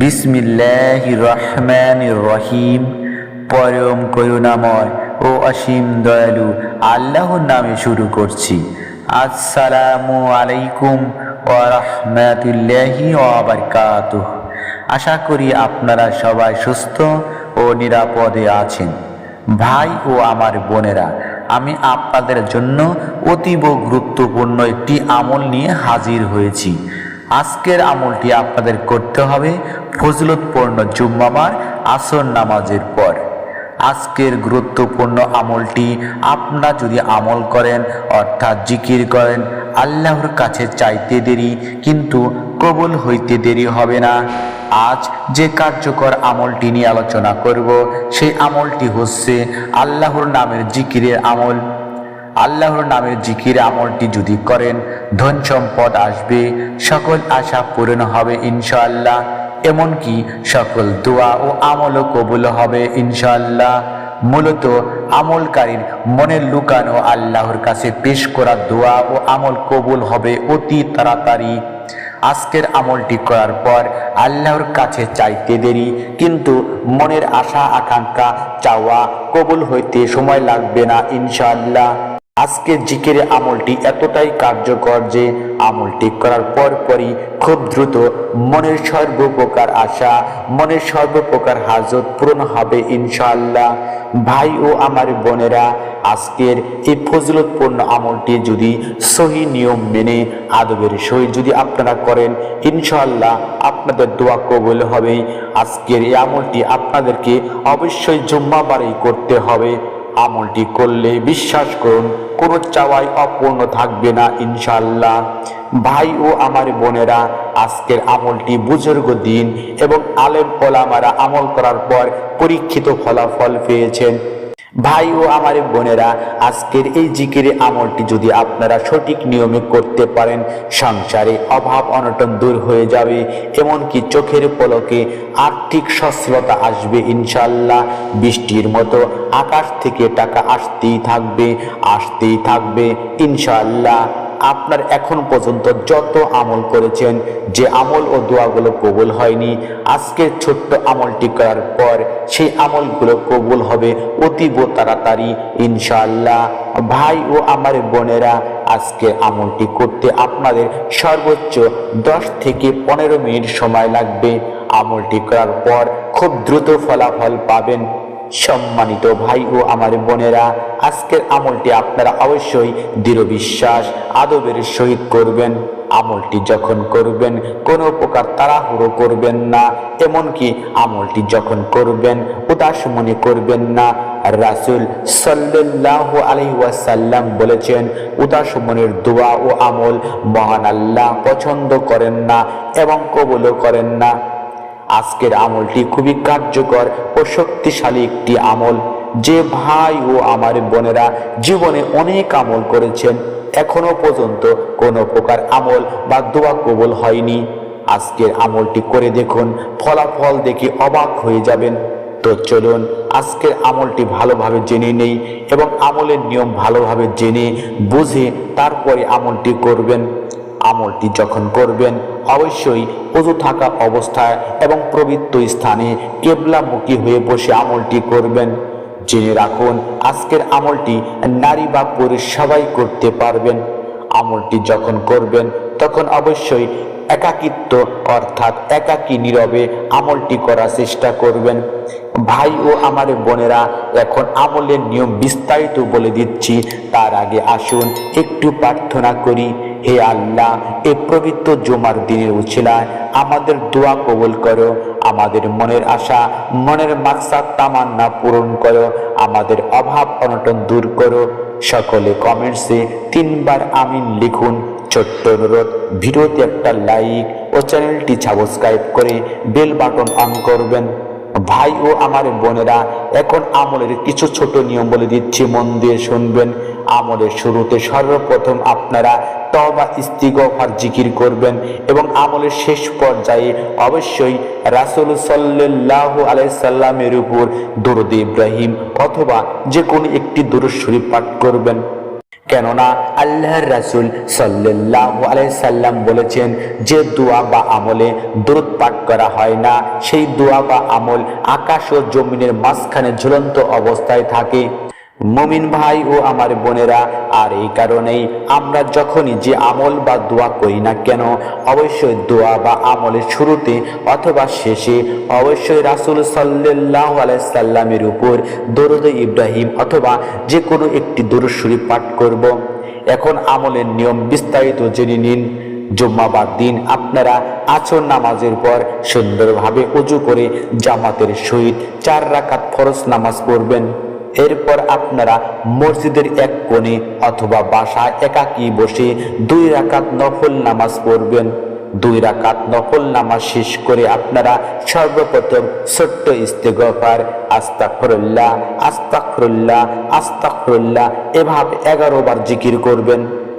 বিসমিল্লাহ পরম করুণাময় ও অসীম দয়ালু আল্লাহর নামে শুরু করছি। আসসালামু আলাইকুম ও রহমতুল্লাহি বারকাতুহ। আশা করি আপনারা সবাই সুস্থ ও নিরাপদে আছেন। ভাই ও আমার বোনেরা আমি আপনাদের জন্য অতীব গুরুত্বপূর্ণ একটি আমল নিয়ে হাজির হয়েছি। আজকের আমলটি আপনাদের করতে হবে ফজলতপূর্ণ জুম্মামার আসর নামাজের পর। আজকের গুরুত্বপূর্ণ আমলটি আপনারা যদি আমল করেন, অর্থাৎ জিকির করেন, আল্লাহর কাছে চাইতে দেরি, কিন্তু কবুল হইতে দেরি হবে না। আজ যে কার্যকর আমলটি নিয়ে আলোচনা করব, সেই আমলটি হচ্ছে আল্লাহর নামের জিকিরের আমল। আল্লাহর নামের জিকির আমলটি যদি করেন, ধন সম্পদ আসবে, সকল আশা পূরণ হবে ইনশাআল্লাহ। এমনকি সকল দোয়া ও আমলও কবুল হবে ইনশাআল্লাহ। মূলত আমলকারীর মনের লুকানো আল্লাহর কাছে পেশ করা দোয়া ও আমল কবুল হবে অতি তাড়াতাড়ি। আজকের আমলটি করার পর আল্লাহর কাছে চাইতে দেরি, কিন্তু মনের আশা, আকাঙ্ক্ষা, চাওয়া কবুল হইতে সময় লাগবে না ইনশাআল্লাহ। আজকে জিকিরে আমলটি এতটাই কার্যকর যে আমলটি করার পর পরই খুব দ্রুত মনের সর্বপ্রকার আশা, মনের সর্বপ্রকার হাজত পূরণ হবে ইনশাআল্লাহ। ভাই ও আমার বোনেরা, আজকের এই ফজলতপূর্ণ আমলটি যদি সহি নিয়ম মেনে আদবের সহিত যদি আপনারা করেন ইনশাল্লাহ আপনাদের দোয়া কবল হবে। আজকের এই আমলটি আপনাদেরকে অবশ্যই জুম্মা জুম্মাবারেই করতে হবে। আমলটি করলে, বিশ্বাস করুন, কোনো চাওয়াই অপূর্ণ থাকবে না ইনশাল্লাহ ভাই ও আমার বোনেরা, আজকের আমলটি বুজুর্গ দিন এবং আলেম ওলামারা আমল করার পর পরীক্ষিত ফলাফল পেয়েছেন। ভাই ও আমার বোনেরা, আজকের এই জিকিরে আমলটি যদি আপনারা সঠিক নিয়মে করতে পারেন, সংসারে অভাব অনটন দূর হয়ে যাবে, এমনকি চোখের পলকে আর্থিক সচ্ছলতা আসবে ইনশাল্লাহ বৃষ্টির মতো আকাশ থেকে টাকা আসতেই থাকবে আসতেই থাকবে ইনশাল্লাহ আপনার এখন পর্যন্ত যত আমল করেছেন, যে আমল ও দোয়াগুলো কবুল হয়নি আজকের ছোট্ট আমলটি করার পর সেই আমলগুলো কবুল হবে অতীব তাড়াতাড়ি, ইনশাআল্লাহ। ভাই ও আমার বোনেরা, আজকে আমলটি করতে আপনাদের সর্বোচ্চ দশ থেকে পনেরো মিনিট সময় লাগবে। আমলটি করার পর খুব দ্রুত ফলাফল পাবেন। সম্মানিত ভাই ও আমার বোনেরা, আজকের আমলটি আপনারা অবশ্যই দৃঢ় বিশ্বাস, আদবের সহিত করবেন। আমলটি যখন করবেন, কোনো প্রকার তাড়াহুড়ো করবেন না, এমনকি আমলটি যখন করবেন, উদাস মনে করবেন না। রাসুল সাল্লাহ আলহি ওয়াসাল্লাম বলেছেন, উদাস মনের দোয়া ও আমল মহান আল্লাহ পছন্দ করেন না এবং কবলও করেন না। আজকের আমলটি খুবই কার্যকর ও শক্তিশালী একটি আমল। যে ভাই ও আমার বোনেরা জীবনে অনেক আমল করেছেন, এখনও পর্যন্ত কোনো প্রকার আমল বা দোয়া কবুল হয়নি। আজকের আমলটি করে দেখুন, ফলাফল দেখে অবাক হয়ে যাবেন। তো চলুন, আজকের আমলটি ভালোভাবে জেনে নেই এবং আমলের নিয়ম ভালোভাবে জেনে বুঝে তারপরে আমলটি করবেন। আমলটি যখন করবেন, অবশ্যই অজু থাকা অবস্থায় এবং পবিত্র স্থানে কেবলামুখী হয়ে বসে আমলটি করবেন। জেনে রাখুন, আজকের আমলটি নারী বা পুরুষ সবাই করতে পারবেন। আমলটি যখন করবেন তখন অবশ্যই একাকিত্ব অর্থাৎ একাকী নীরবে আমলটি করার চেষ্টা করবেন। ভাই ও আমার বোনেরা, এখন আমলের নিয়ম বিস্তারিত বলে দিচ্ছি, তার আগে আসুন একটু প্রার্থনা করি। হে আল্লাহ, এ পবিত্র জমার দিনের উছিলায় আমাদের দোয়া কবুল করো। আমাদের মনের আশা, মনের মাকসাদ তামান্না পূরণ করো। আমাদের অভাব অনটন দূর করো। সকলে কমেন্টসে তিনবার আমিন লিখুন। ছোট্ট অনুরোধ, ভিডিওতে একটা লাইক ও চ্যানেলটি সাবস্ক্রাইব করে বেল বাটন অন করবেন। ভাই ও আমার বোনেরা, এখন আমলের কিছু ছোট নিয়ম বলে দিচ্ছি, মন দিয়ে শুনবেন। আমলের শুরুতে সর্বপ্রথম আপনারা তবা ইস্তিগফার, জিকির করবেন এবং আমলের শেষ পর্যায়ে অবশ্যই রাসুল সাল্লাহ আলাইসাল্লামের উপর দরুদ ইব্রাহিম অথবা যে কোনো একটি দরুদ পাঠ করবেন। কেননা আল্লাহ রাসুল সাল্লাহ সাল্লাম বলেছেন, যে দোয়া বা আমলে দ্রুত পাঠ করা হয় না, সেই দোয়া বা আমল আকাশ ও জমিনের মাঝখানে ঝুলন্ত অবস্থায় থাকে। মমিন ভাই ও আমার বোনেরা, আর এই কারণেই আমরা যখনই যে আমল বা দোয়া করি না কেন, অবশ্যই দোয়া বা আমলের শুরুতে অথবা শেষে অবশ্যই রাসুল সাল্লাহ আলাইসাল্লামের উপর দরুদ ইব্রাহিম অথবা যে কোনো একটি দরুদ পাঠ করব। এখন আমলের নিয়ম বিস্তারিত জেনে নিন জুম্মাবার দিন আপনারা আচর নামাজের পর সুন্দরভাবে উজু করে জামাতের সহিত চার রাকাত ফরজ নামাজ পড়বেন এরপর আপনারা মসজিদের এক কোণে অথবা বাসায় একাকি বসে দুই রাকাত নফল নামাজ পড়বেন। দুই রাকাত নফল নামাজ শেষ করে আপনারা সর্বপ্রথম ছোট্ট ইস্তেগফার আস্তাকরুল্লাহ আস্তাকরুল্লাহ আস্তাকরুল্লাহ এভাবে এগারো বার জিকির করবেন।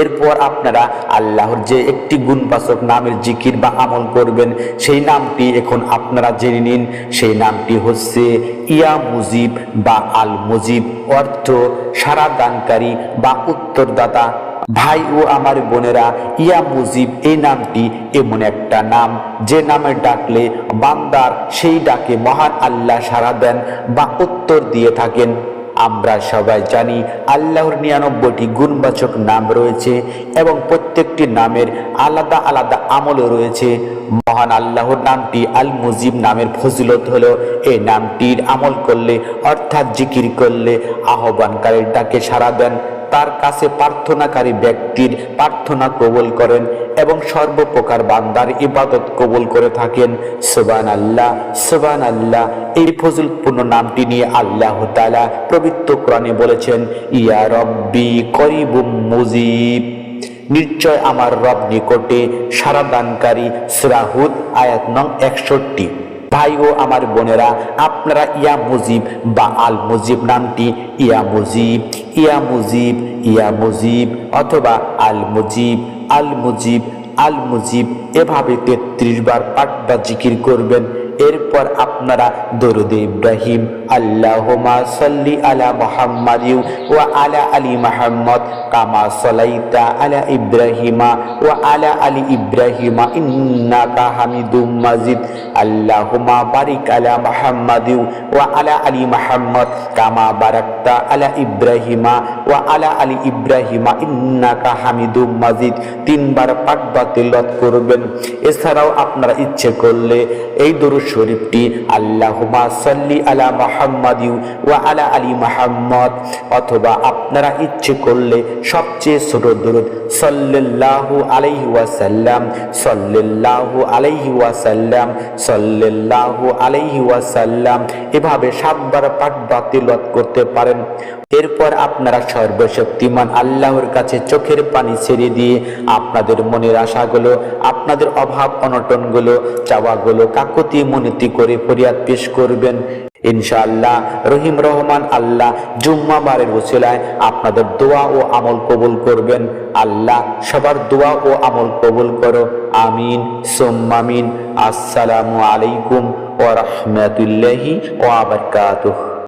এরপর আপনারা আল্লাহর যে একটি গুণবাচক নামের জিকির বা আমল করবেন, সেই নামটি এখন আপনারা জেনে নিন। সেই নামটি হচ্ছে ইয়া মুজিব বা আল মুজিব, অর্থ সারা দানকারী বা উত্তরদাতা। ভাই ও আমার বোনেরা, ইয়া মুজিব এই নামটি এমন একটা নাম, যে নামে ডাকলে বান্দার সেই ডাকে মহান আল্লাহ সারা দেন বা উত্তর দিয়ে থাকেন। আমরা সবাই জানি আল্লাহর নিরানব্বইটি গুণবাচক নাম রয়েছে এবং প্রত্যেকটি নামের আলাদা আলাদা আমল রয়েছে। মহান আল্লাহর নামটি আল মুজিব নামের ফজিলত হলো, এই নামটির আমল করলে, অর্থাৎ জিকির করলে, আহ্বানকারীর ডাকে সাড়া দেন। তার কাছে প্রার্থনাকারী ব্যক্তির প্রার্থনা কবুল করেন এবং সর্বপ্রকার বান্দার ইবাদত কবুল করে থাকেন। সুবান আল্লাহ সুবান আল্লাহ এই ফজলপূর্ণ নামটি নিয়ে আল্লাহ তালা পবিত্র কোরআনে বলেছেন, ইয়া রব্বি করিবুম মুজিব। নিশ্চয় আমার রব নিকটে সারা দানকারী সুরাহুদ আয়াত নং একষট্টি। ভাই ও আমার বোনেরা, আপনারা ইয়া মুজিব বা আল মুজিব নামটি ইয়া মুজিব ইয়া মুজিব ইয়া মুজিব অথবা আল মুজিব আল মুজিব আল মুজিব এভাবে তেত্রিশ বার পাঠ বা জিকির করবেন। এরপর আপনারা দরুদ ইব্রাহিম আল্লাহুমা সাল্লি আলা মুহাম্মাদ ও আলা আলী মুহাম্মদ কামা সলাইতা আলা ইব্রাহিমা ও আলা আলী ইব্রাহিমা ইন্নাকা হামিদুম মাজিদ। আল্লাহুমা বারিক আলা মুহাম্মাদ ওয়া আলা আলী মুহাম্মদ কামা বারাকতা আলা ইব্রাহিমা ও আলা আলী ইব্রাহিমা ইন্নাকা হামিদুম মাজিদ। তিনবার পাঠ বা করবেন। এছাড়াও আপনারা ইচ্ছে করলে এই দরুদ শরীফটি আল্লাহুমা সাল্লি আলা মুহাম্মাদিউ ওয়া আলা আলি মুহাম্মদ। অথবা আপনারা ইচ্ছে করলে সবচেয়ে ছোট দরুদ, সাল্লাল্লাহু আলাইহি ওয়াসাল্লাম, সাল্লাল্লাহু আলাইহি ওয়াসাল্লাম, সাল্লাল্লাহু আলাইহি ওয়াসাল্লাম। এভাবে সাতবার পাঠ বাতিলত করতে পারেন। এরপর আপনারা সর্বশক্তিমান আল্লাহর কাছে চোখের পানি ছেড়ে দিয়ে আপনাদের মনের আশাগুলো, আপনাদের অভাব অনটনগুলো, চাওয়াগুলো কাকতি মনিতি করে ফরিয়াদ পেশ করবেন। ইনশাআল্লাহ রহিম রহমান আল্লাহ জুম্মাবারের ওসিলায় আপনাদের দোয়া ও আমল কবুল করবেন। আল্লাহ সবার দোয়া ও আমল কবুল করো। আমিন সোম্মামিন আসসালামু আলাইকুম ওয়া রাহমাতুল্লাহি ওয়া বারাকাতুহু।